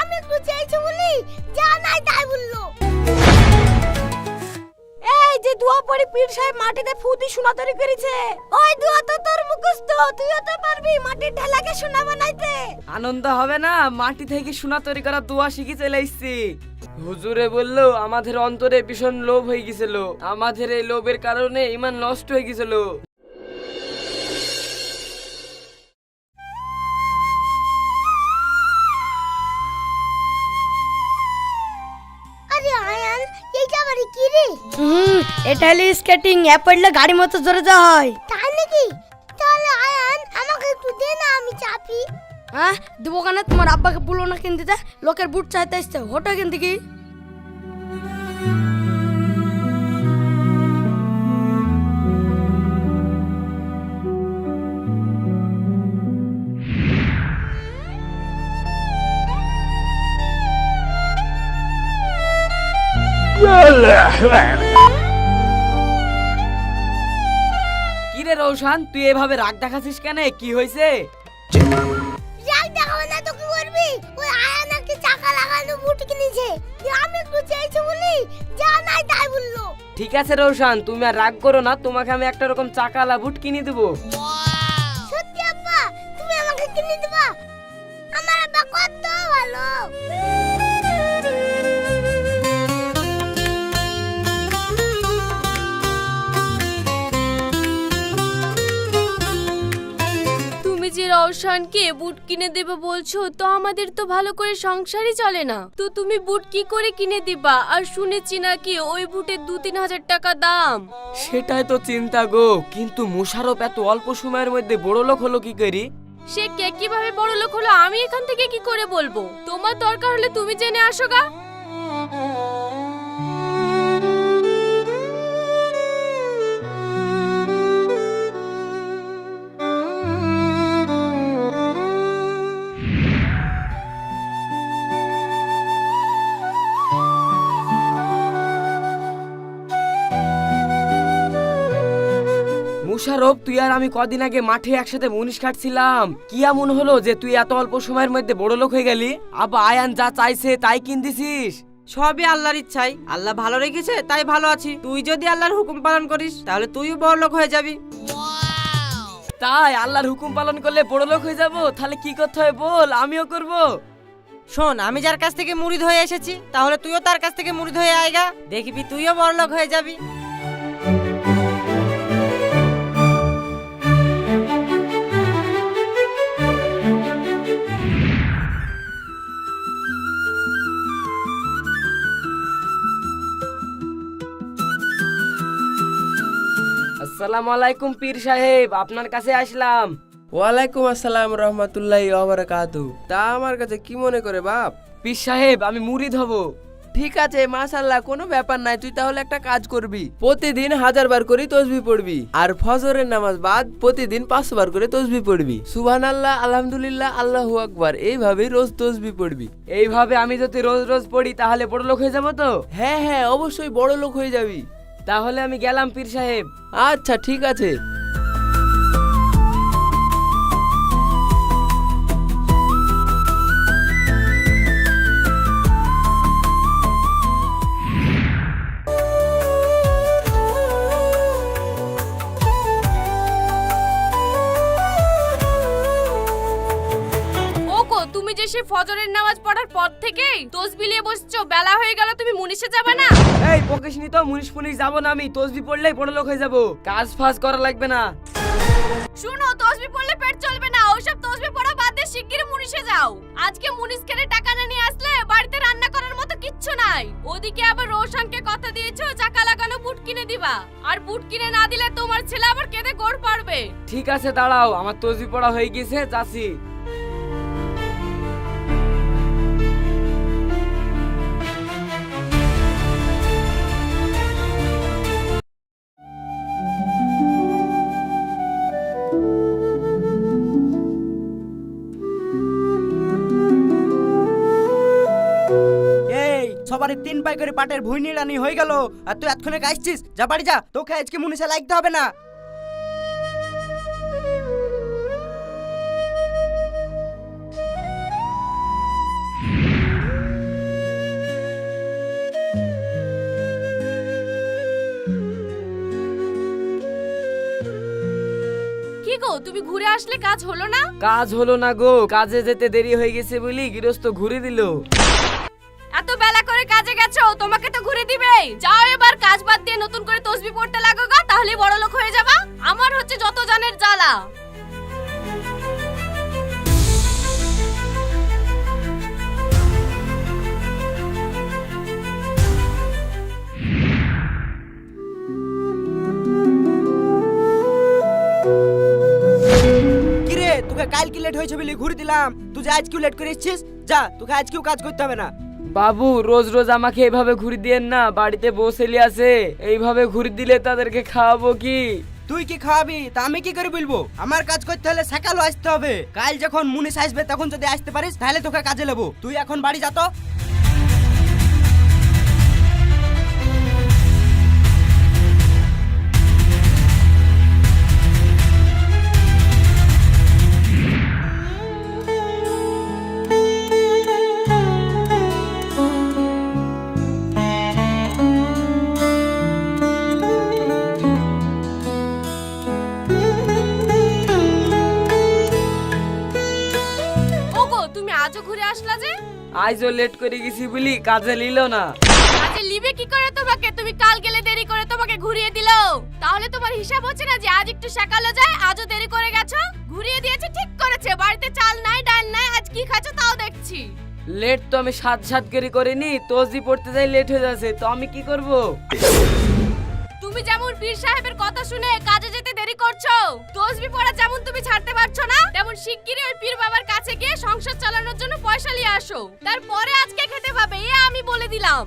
আমি একটু চাইছি বলি, যা নাই তাই বলল। এই যে পীর সাহেব মাটিতে ফুদি করেছে। ওই তো তোর মুখস্থ তো পারবি মাটির ঢেলাকে বানাইতে। আনন্দ হবে না, মাটি থেকে সোনা তৈরি করা দোয়া শিখে চলে হুজুরে বলল, আমাদের অন্তরে ভীষণ লোভ হয়ে গেছিল। আমাদের এই লোভের কারণে ইমান নষ্ট হয়ে গেছিল। হুম এটা হলো স্কেটিং এ পড়লে গাড়ি মতো জোরে যাওয়া হয়। তাই নাকি? তাহলে আয়ান আমাকে একটু দে না আমি চাপি। হ্যাঁ দেবো কেন? তোমার আব্বাকে বলল না কিনতে লোকের বুট চাইতে আসছে। হোটো কিনতে কি কি রে রৌশান তুই এভাবে রাগ দেখাচ্ছিস কেন? কি হয়েছে? রাগ দেখাবো না তো কি করবি? ওই আয়ানাকে চাকা লাগানো বুট কিনেছে। আমি একটু চাইছি বলি? যা নাই তাই বলল। ঠিক আছে রৌশান তুমি আর রাগ করো না তোমাকে আমি একটা রকম চাকালা বুট কিনে দেবো। সত্যি আব্বা তুমি আমাকে কিনে দিবা? আমার আব্বা কত ভালো। তুমি রওশানকে বুট কিনে দেবে বলছো? তো আমাদের তো ভালো করে সংসারই চলে না। তো তুমি বুট কি করে কিনে দিবা? আর শুনেছি নাকি ওই বুটের দু তিন হাজার টাকা দাম। সেটাই তো চিন্তা গো। কিন্তু মুশারফ এত অল্প সময়ের মধ্যে বড় লোক হলো কি করি? সে কে কীভাবে বড় লোক হলো? আমি এখান থেকে কি করে বলব? তোমার দরকার হলে তুমি জেনে আসো গা। মুশারফ তুই আর আমি কদিন আগে মাঠে একসাথে মুনিশ কাটছিলাম। কি এমন হলো যে তুই এত অল্প সময়ের মধ্যে বড় লোক হয়ে গেলি? আবা আয়ান যা চাইছে তাই কিন দিছিস সবই আল্লাহর ইচ্ছাই আল্লাহ ভালো রেখেছে তাই ভালো আছি। তুই যদি আল্লাহর হুকুম পালন করিস তাহলে তুইও বড় লোক হয়ে যাবি। তাই আল্লাহর হুকুম পালন করলে বড় লোক হয়ে যাব? তাহলে কি করতে হয় বল আমিও করব। শোন আমি যার কাছ থেকে মুড়িদ হয়ে এসেছি তাহলে তুইও তার কাছ থেকে মুড়িদ হয়ে আয়গা দেখবি তুইও বড় লোক হয়ে যাবি। আসসালামু আলাইকুম পীর সাহেব আপনার কাছে আসলাম। ওয়ালাইকুম আসসালাম রহমতুল্লাহ ওবরাকাতু তা আমার কাছে কি মনে করে বাপ? পীর সাহেব আমি মুরিদ হব। ঠিক আছে মাশাল্লাহ কোনো ব্যাপার নাই তুই তাহলে একটা কাজ করবি। প্রতিদিন হাজার বার করে তসবি পড়বি আর ফজরের নামাজ বাদ প্রতিদিন পাঁচশো বার করে তসবি পড়বি। সুবহান আল্লাহ আলহামদুলিল্লাহ আল্লাহু আকবার এইভাবেই রোজ তসবি পড়বি। এইভাবে আমি যদি রোজ রোজ পড়ি তাহলে বড় লোক হয়ে যাব তো? হ্যাঁ হ্যাঁ অবশ্যই বড় লোক হয়ে যাবি। তাহলে আমি গেলাম পীর সাহেব। আচ্ছা ঠিক আছে। তুমি যে সে ফজরের নামাজ পড়ার পর থেকেই তসবি নিয়ে বসছো। বেলা হয়ে গেল তুমি মুনিশে যাবে না? এই পকেশ নি তো মুনিশ ফুনিশ যাব না আমি। তসবি পড়লেই বড় লোক হয়ে যাব। কাজ ফাজ করা লাগবে না। শুনো তসবি পড়লে পেট চলবে না। ওসব তসবি পড়া বাদ দিয়ে শিগগিরই মুনিশে যাও। আজকে মুনিশ কেনে টাকা না নিয়ে আসলে বাড়িতে রান্না করার মতো কিচ্ছু নাই। ওদিকে আবার রোশনকে কথা দিয়েছ চাকা লাগানো বুট কিনে দিবা। আর বুট কিনে না দিলে তোমার ছেলে আবার কেঁদে গোড় পারবে ঠিক আছে দাঁড়াও। আমার তসবি পড়া হয়ে গেছে যাচ্ছি। তিন পাই করে পাটের ভুই নিড়ানি হয়ে গেল। আর তুই এতক্ষণে যা বাড়ি যা তোকে আজকে হবে না। কি তুমি ঘুরে আসলে কাজ হলো না? কাজ হলো না গো কাজে যেতে দেরি হয়ে গেছে বলি গৃহস্থ ঘুরে দিল। গেছো তোমাকে তো ঘুরে দিবে। যাও এবার, কাজ বাদ দিয়ে নতুন করে তসবি পড়তে লাগো গা, তাহলেই বড় লোক হয়ে যাবা। আমার হচ্ছে যত জানের জ্বালা তোকে কাল কি লেট হয়েছে বলে ঘুরে দিলাম। তুই যে আজকেও লেট করে এসেছিস, যা, তোকে আজকেও কাজ করতে হবে না। বাবু, রোজ রোজ আমাকে এইভাবে ঘুরি দিয়েন না, বাড়িতে বসেলি আছে, এইভাবে ঘুরি দিলে তাদেরকে খাওয়াবো কি? তুই কি খাওয়াবি? তা আমি কি করে বলব? আমার কাজ করতে হলে সকালও আসতে হবে। কাল যখন মুনিশ আসবে, তখন যদি আসতে পারিস, তাহলে তোকে কাজে নেব। তুই এখন বাড়ি যা তো। আজও লেট করে গেছি বলি কাজে নিল না। আজে লিবে কি করে তোমাকে? তুমি কাল গেলে দেরি করে তোমাকে ঘুরিয়ে দিল। তাহলে তোমার হিসাব হচ্ছে না যে আজ একটু সকালে যায় আজও দেরি করে গেছো? ঘুরিয়ে দিয়েছে ঠিক করেছে। বাড়িতে চাল নাই ডাল নাই আজ কি খাচ্ছো তাও দেখছি। লেট তো আমি সাত সাত করে করিনি তসবি পড়তে যাই লেট হয়ে যাচ্ছে তো আমি কি করব? তুমি যেমন পীর সাহেবের কথা শুনে কাজে যেতে তসবি পড়া যেমন তুমি ছাড়তে পারছ না তেমন শিগগিরই ওই পীর বাবার কাছে গিয়ে সংসার চালানোর জন্য পয়সা নিয়ে আসো। তারপরে আজকে খেতে পাবে এ আমি বলে দিলাম।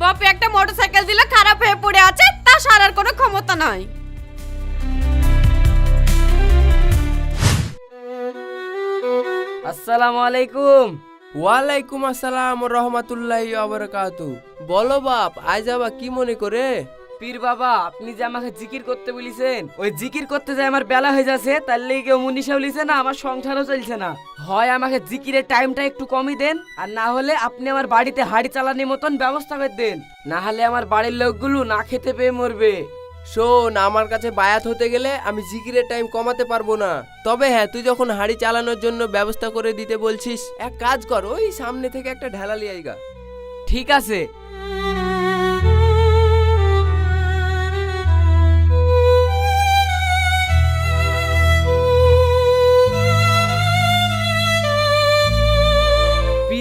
বাপে একটা মোটরসাইকেল দিলে খারাপ হয়ে পড়ে আছে তা সারার কোনো ক্ষমতা নাই। আসসালামু আলাইকুম। ওয়ালাইকুম আসসালাম রহমাতুল্লাহ আবরকাতু বলো বাপ আজ আবার কি মনে করে? পীর বাবা আপনি যে আমাকে জিকির করতে বলেছেন ওই জিকির করতে যে আমার বেলা হয়ে যাচ্ছে তার লেগে মুনিশা বলিছে না আমার সংসারও চলছে না। হয় আমাকে জিকিরের টাইমটা একটু কমই দেন আর না হলে আপনি আমার বাড়িতে হাড়ি চালানোর মতন ব্যবস্থা করে দেন। না হলে আমার বাড়ির লোকগুলো না খেতে পেয়ে মরবে। শোন আমার কাছে বায়াত হতে গেলে আমি জিকিরের টাইম কমাতে পারব না। তবে হ্যাঁ তুই যখন হাড়ি চালানোর জন্য ব্যবস্থা করে দিতে বলছিস এক কাজ কর ওই সামনে থেকে একটা ঢেলা লিয়ে ঠিক আছে।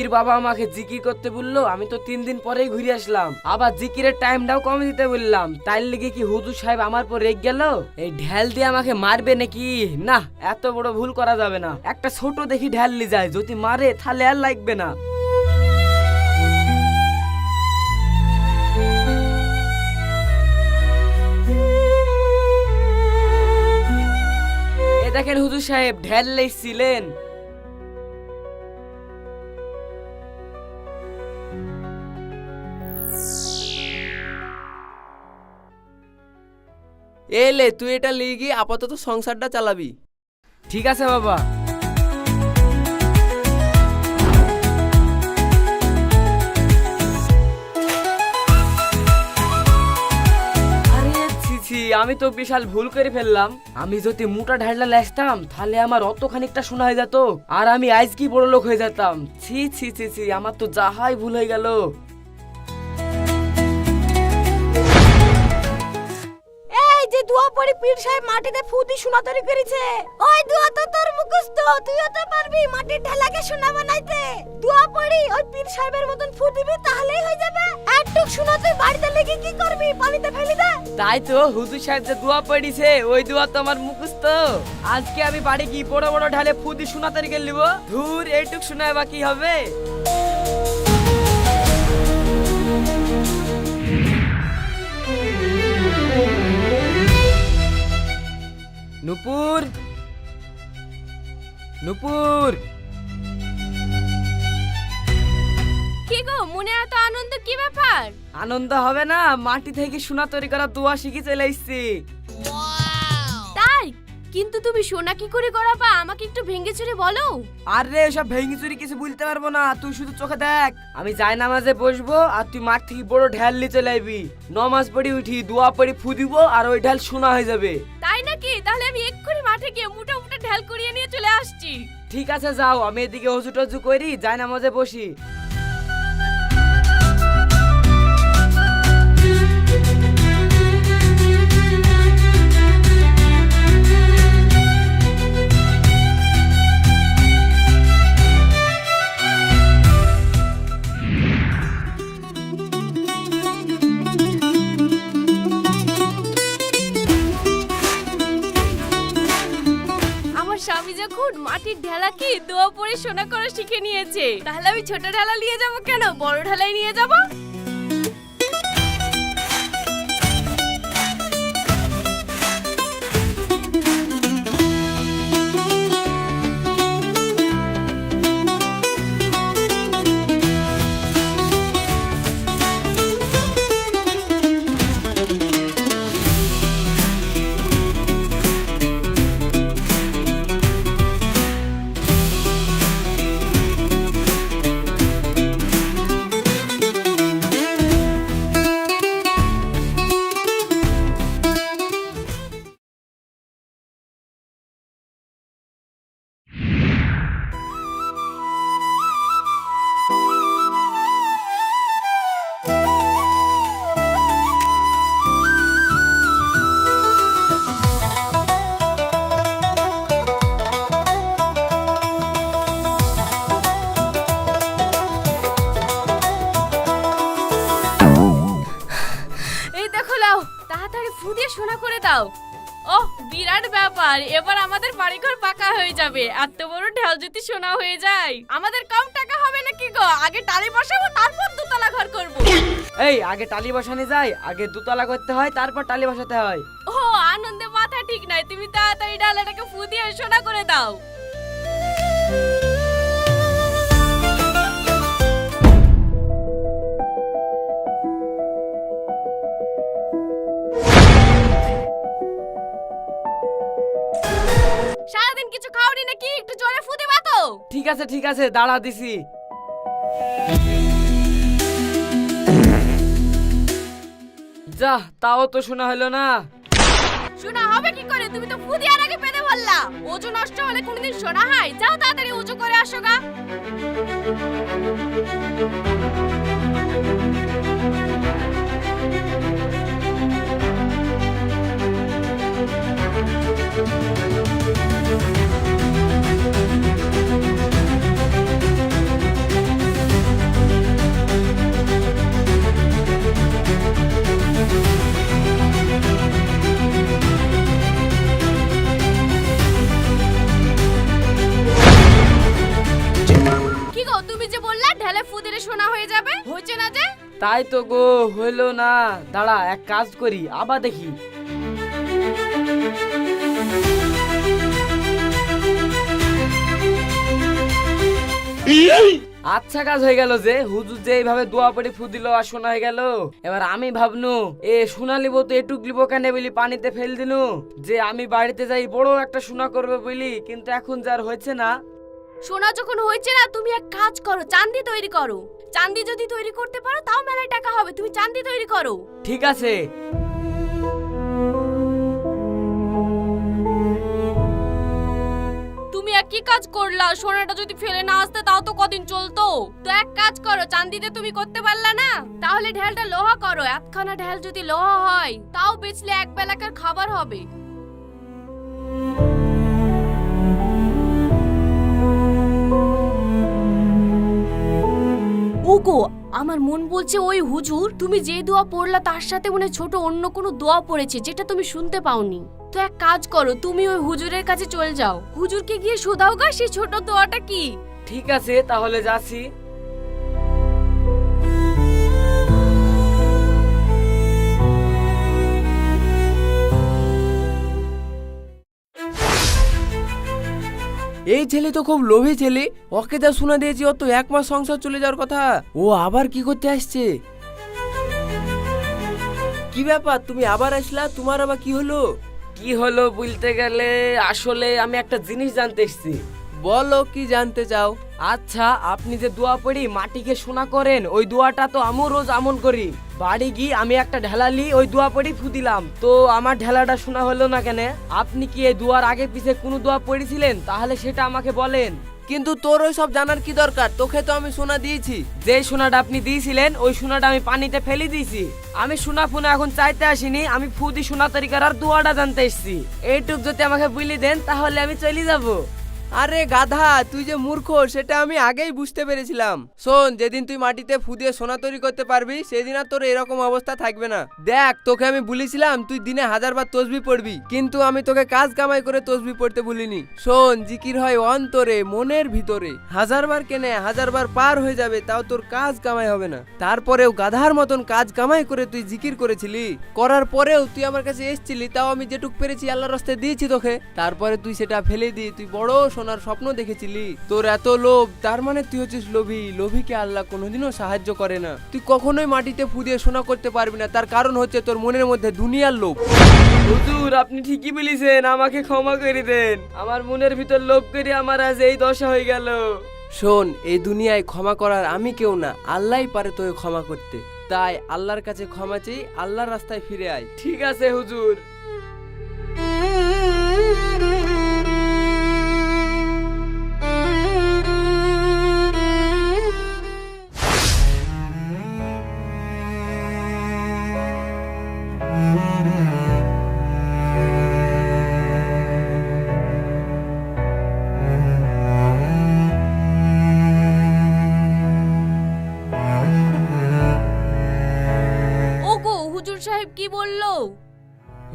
পীর বাবা আমাকে জিকির করতে বলল, আমি তো তিন দিন পরেই ঘুরে আসলাম। আবার জিকিরের টাইমটাও কমে দিতে বললাম। তাই লেগে কি হুজুর সাহেব আমার পর রেগ গেল? এই ঢেল দিয়ে আমাকে মারবে নাকি? না, এত বড় ভুল করা যাবে না। একটা ছোট দেখি ঢেল নিয়ে যায়, যদি মারে তাহলে আর লাগবে না। দেখেন হুজুর সাহেব, ঢেল লেছিলেন এলে তুই এটা লিয়ে গিয়ে আপাতত সংসারটা চালাবি। ঠিক আছে বাবা। ছি আমি তো বিশাল ভুল করে ফেললাম। আমি যদি মোটা ঢাড়লা লেসতাম তাহলে আমার অত খানিকটা শোনা হয়ে যেত। আর আমি আজ কি বড় লোক হয়ে যেতাম। ছি ছি ছি ছি, আমার তো যাহাই ভুল হয়ে গেল। দোয়া পড়ি পীর সাহেব মাটিতে ফুদি সোনা তৈরি করেছে। ওই দোয়া তো তোর মুখস্থ, তুইও তো পারবি মাটির ঢালাকে সোনা বানাইতে। দোয়া পড়ি, ওই পীর সাহেবের মতন ফু দিবি, তাহলেই হয়ে যাবে। একটুক সোনা তুই বাড়িতে লেগে কি করবি, পানিতে ফেলে দে। তাই তো, হুজুর সাহেব যে দোয়া পড়িছে, ওই দোয়া তো আমার মুখস্থ। আজকে আমি বাড়ি কি বড় বড় ঢালে ফুদি শোনা করে নিব। ধুর, এইটুক শোনায় বা কি হবে? নুপুর। নুপুর। কি গো মনে এত আনন্দ কি ব্যাপার? আনন্দ হবে না মাটি থেকে সোনা তৈরি করা দোয়া শিখে চলে এসছি। তাই? কিন্তু তুমি সোনা কি করে করাবা আমাকে একটু ভেঙে চুরে বলো। আরে সব ভেঙে চুরি কিছু বলতে পারব না তুই শুধু চোখে দেখ। আমি যাই নামাজে বসবো আর তুই মাঠ থেকে বড় ঢেল নিয়ে চলে আইবি। নমাজ পড়ি উঠি দোয়া পড়ি ফু দিব আর ওই ঢেল শোনা হয়ে যাবে। তাই নাকি? তাহলে আমি এক্ষুনি মাঠে গিয়ে মুটা মুটা ঢাল করিয়ে নিয়ে চলে আসছি। ঠিক আছে, যাও। আমি এদিকে হজু টজু করি যাই নামাজে বসি। যখন মাটির ঢেলা কি? দোয়া পরে সোনা করা শিখে নিয়েছে। তাহলে আমি ছোট ঢেলা নিয়ে যাব কেন? বড় ঢালাই নিয়ে যাব? দাও। ওহ বিরাট ব্যাপার। এবার আমাদের বাড়িঘর পাকা হয়ে যাবে। এত বড় ঢেল যদি সোনা হয়ে যায়। আমাদের কম টাকা হবে না কি গো? আগে টালি বসাবো তারপর দুতলা ঘর করব। এই আগে টালি বসানো যায় আগে দুতলা করতে হয় তারপর টালি বসাতে হয়। ও আনন্দে মাথা ঠিক নাই। তুমি তাড়াতাড়ি ডালাটাকে ফু দিয়ে সোনা করে দাও। আছে, ঠিক আছে, দাঁড়া দিছি। যা, তাও তো শোনা হলো না। শোনা হবে কি করে? তুমি তো ফুদিয়ার আগে পেতে বললা। ওজু নষ্ট হলে কোনদিন শোনা হয়? যাও তাড়াতাড়ি উজু করে আসো গা। তো গো হইল না। দাঁড়া, এক কাজ করি, আবার দেখি। আচ্ছা কাজ হয়ে গেল যে, হুজুর যে এইভাবে দোয়া পড়ে ফু দিল আর শোনা হয়ে গেল। এবার আমি ভাবনু, এ সোনা লিব তো এটুক লিব কেন বলি, পানিতে ফেল দিনু? যে আমি বাড়িতে যাই, বড় একটা সোনা করবে বলি, কিন্তু এখন যার হয়েছে না। সোনা যখন হয়েছে না, তুমি এক কাজ করো চাঁদি তৈরি করো। চাঁদি যদি তৈরি করতে পারো তাও মেলায় টাকা হবে। তুমি চাঁদি তৈরি করো। ঠিক আছে। তুমি এক কি কাজ করলা সোনাটা যদি ফেলে না আসতে তাও তো কদিন চলতো। তো এক কাজ করো চান্দিতে তুমি করতে পারলা না? তাহলে ঢেলটা লোহা করো। একখানা ঢেল যদি লোহা হয় তাও বেচলে এক বেলাকার খাবার হবে। ওগো আমার মন বলছে ওই হুজুর, তুমি যে দোয়া পড়লা তার সাথে মনে ছোট অন্য কোনো দোয়া পড়েছে, যেটা তুমি শুনতে পাওনি। তো এক কাজ করো, তুমি ওই হুজুরের কাছে চলে যাও। হুজুরকে গিয়ে শোধাও গা, সেই ছোট দোয়াটা কি? ঠিক আছে, তাহলে যাচ্ছি। এই ছেলে তো খুব লোভী ছেলে। ওকে তা শুনে দিয়েছি, ও তো এক মাস সংসার চলে যাওয়ার কথা। ও আবার কি করতে আসছে? কি ব্যাপার? তুমি আবার আসলা? তোমার আবার কি হলো? কি হলো বলতে গেলে, আসলে আমি একটা জিনিস জানতে এসেছি। বলো কি জানতে চাও? আচ্ছা আপনি যে দোয়া পড়ি মাটিকে সোনা করেন ওই দোয়াটা তো আমিও রোজ আমল করি। বাড়ি গিয়ে আমি একটা ঢেলালি ওই দোয়া পড়ি ফুদিলাম তো আমার ঢেলাটা শোনা হলো না কেন? আপনি কি এই দোয়ার আগে পিছে কোনো দোয়া পড়েছিলেন? তাহলে সেটা আমাকে বলেন। কিন্তু তোর ওই সব জানার কি দরকার? তোকে তো আমি সোনা দিয়েছি। যে সোনাটা আপনি দিয়েছিলেন ওই সোনাটা আমি পানিতে ফেলে দিয়েছি। আমি সোনা ফোনা এখন চাইতে আসিনি আমি ফুদি সোনা তরিকার আর দোয়াটা জানতে এসেছি। এইটুক যদি আমাকে বুঝলি দেন তাহলে আমি চলে যাব। আরে গাধা, তুই যে মূর্খ, সেটা আমি আগেই বুঝতে পেরেছিলাম। শোন, যেদিন তুই মাটিতে ফুদিয়ে সোনা তৈরি করতে পারবি, সেদিন আর তোর এরকম অবস্থা থাকবে না। দেখ, তোকে আমি বলেছিলাম, তুই দিনে হাজার বার তসবি পড়বি, কিন্তু আমি তোকে কাজ কামাই করে তসবি পড়তে বলিনি শোন, জিকির হয় অন্তরে, মনের ভিতরে। হাজার বার কেনে, হাজার বার পার হয়ে যাবে, তাও তোর কাজ কামাই হবে না। তারপরেও গাধার মতন কাজ কামাই করে তুই জিকির করেছিলি। করার পরেও তুই আমার কাছে এসেছিলি, তাও আমি যেটুক পেরেছি আল্লাহর রাস্তায় দিয়েছি তোকে। তারপরে তুই সেটা ফেলে দিয়ে, তুই বড় সোনার স্বপ্ন দেখেছিলি? তোর এত লোভ, তার মানে তুই হচ্ছিস লোভী। লোভীকে আল্লাহ কোনোদিনও সাহায্য করে না। তুই কখনোই মাটিতে ফুদিয়ে সোনা করতে পারবি না। তার কারণ হচ্ছে তোর মনের মধ্যে দুনিয়ার লোভ। হুজুর, আপনি ঠিকই বলেছেন, আমাকে ক্ষমা করে দেন। আমার মনের ভিতর লোভ করে আমার আজ এই দশা হয়ে গেল। শোন, এই দুনিয়ায় ক্ষমা করার আমি কেউ না। আল্লাহই পারে তোকে ক্ষমা করতে। তাই আল্লাহর কাছে ক্ষমা চেয়ে আল্লাহর রাস্তায় ফিরে আয়। ঠিক আছে, হুজুর।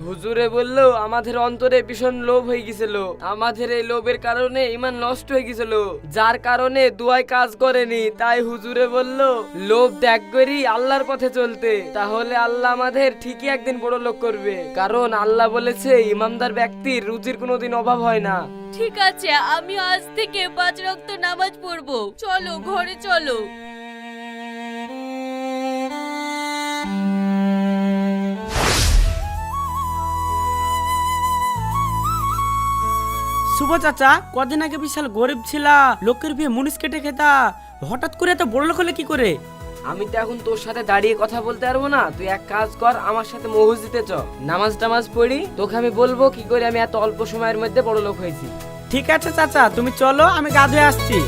হুজুরে বলল, আমাদের অন্তরে ভীষণ লোভ হয়ে গেছিল। আমাদের এই লোভের কারণে ইমান নষ্ট হয়ে গেছিল। যার কারণে দুয়ায় কাজ করেনি। তাই হুজুরে বলল, লোভ ত্যাগ করি আল্লাহর পথে চলতে। তাহলে আল্লাহ আমাদের ঠিকই একদিন বড় লোক করবে। কারণ আল্লাহ বলেছে ইমানদার ব্যক্তির রুজির কোনোদিন অভাব হয় না। ঠিক আছে আমি আজ থেকে পাঁচ রক্ত নামাজ পড়ব। চলো, ঘরে চলো। শুভ চাচা কদিন আগে বিশাল গরিব ছিলা লোকের বিয়ে মুনিশ কেটে খেতা হঠাৎ করে এত বড় লোক হলে কি করে? আমি তো এখন তোর সাথে দাঁড়িয়ে কথা বলতে পারব না তুই এক কাজ কর আমার সাথে মসজিদে চ। নামাজ টামাজ পড়ি তোকে আমি বলব কি করে আমি এত অল্প সময়ের মধ্যে বড় লোক হয়েছি। ঠিক আছে চাচা তুমি চলো আমি গা ধুয়ে আসছি।